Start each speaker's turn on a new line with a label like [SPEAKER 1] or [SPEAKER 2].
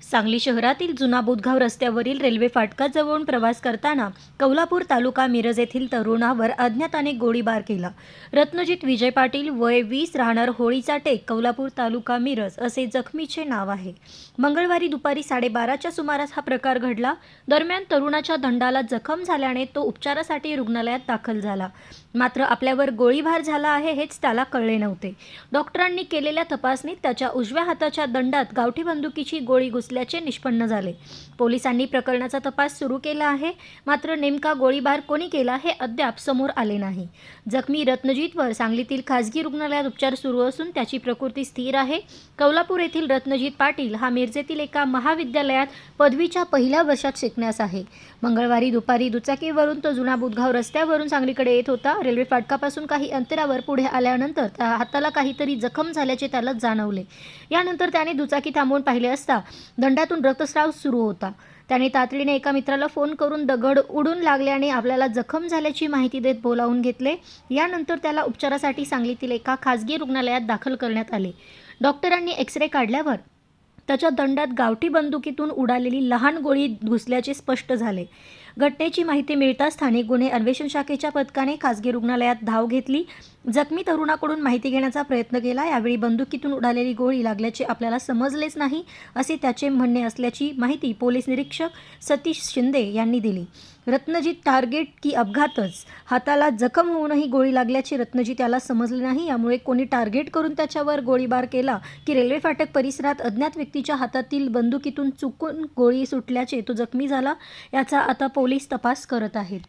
[SPEAKER 1] सांगली शहरातील जुना बुधगाव रस्त्यावरील रेल्वे फाटकाजवळून प्रवास करताना कौलापूर तालुका मिरज येथील तरुणावर अज्ञाताने गोळीबार केला. रत्नजित विजय पाटील वय वीस राहणार होळीचा टेक कौलापूर तालुका मिरज असे जखमीचे नाव आहे. मंगळवारी दुपारी साडेबाराच्या सुमारास हा प्रकार घडला. दरम्यान तरुणाच्या दंडाला जखम झाल्याने तो उपचारासाठी रुग्णालयात दाखल झाला. मात्र आपल्यावर गोळीबार झाला आहे हेच त्याला कळले नव्हते. डॉक्टरांनी केलेल्या तपासणीत त्याच्या उजव्या हाताच्या दंडात गावठी बंदुकीची गोळी असल्याचे निष्पन्न झाले. पोलिसांनी प्रकरणाचा तपास सुरू केला आहे. मात्र नेमका गोळीबार कोणी केला हे अद्याप समोर आले नाही. जखमी रत्नजीतवर सांगलीतील खासगी रुग्णालयात उपचार सुरू असून त्याची प्रकृती स्थिर आहे. कौलापूर येथील रत्नजीत पाटील हा मिरजेतील एका महाविद्यालयात पदवीच्या पहिल्या वर्षात शिकण्यास आहे. मंगळवारी दुपारी दुचाकीवरून तो जुना बुधगाव रस्त्यावरून सांगलीकडे येत होता. रेल्वे फाटकापासून काही अंतरावर पुढे आल्यानंतर त्या हाताला काहीतरी जखम झाल्याचे त्याला जाणवले. यानंतर त्याने दुचाकी थांबवून पाहिले असता दंडातून रक्तस्राव सुरू होता. त्याने तातडीने एका मित्राला फोन करून दगड उडून लागल्याने आपल्याला जखम झाल्याची माहिती देत बोलावून घेतले. यानंतर त्याला उपचारासाठी सांगलीतील एका खासगी रुग्णालयात दाखल करण्यात आले. डॉक्टरांनी एक्सरे काढल्यावर त्याच्या दंडात गावठी बंदुकीतून उडालेली लहान गोळी घुसल्याचे स्पष्ट झाले. घटनेची माहिती मिळताच स्थानिक गुन्हे अन्वेषण शाखेच्या पथकाने खासगी रुग्णालयात धाव घेतली. जखमी तरुणाकडून माहिती घेण्याचा प्रयत्न केला. यावेळी बंदुकीतून उडालेली गोळी लागल्याचे आपल्याला समजलेच नाही असे त्याचे म्हणणे असल्याची माहिती पोलीस निरीक्षक सतीश शिंदे यांनी दिली. रत्नजीत टार्गेट की अपघातच? हाताला जखम होऊनही गोळी लागल्याचे रत्नजीत याला समजले नाही. यामुळे कोणी टार्गेट करून त्याच्यावर गोळीबार केला की रेल्वे फाटक परिसरात अज्ञात व्यक्तीच्या हातातील बंदुकीतून चुकून गोळी सुटल्याचे तो जखमी झाला. याचा आता पोलीस तपास करत आहेत.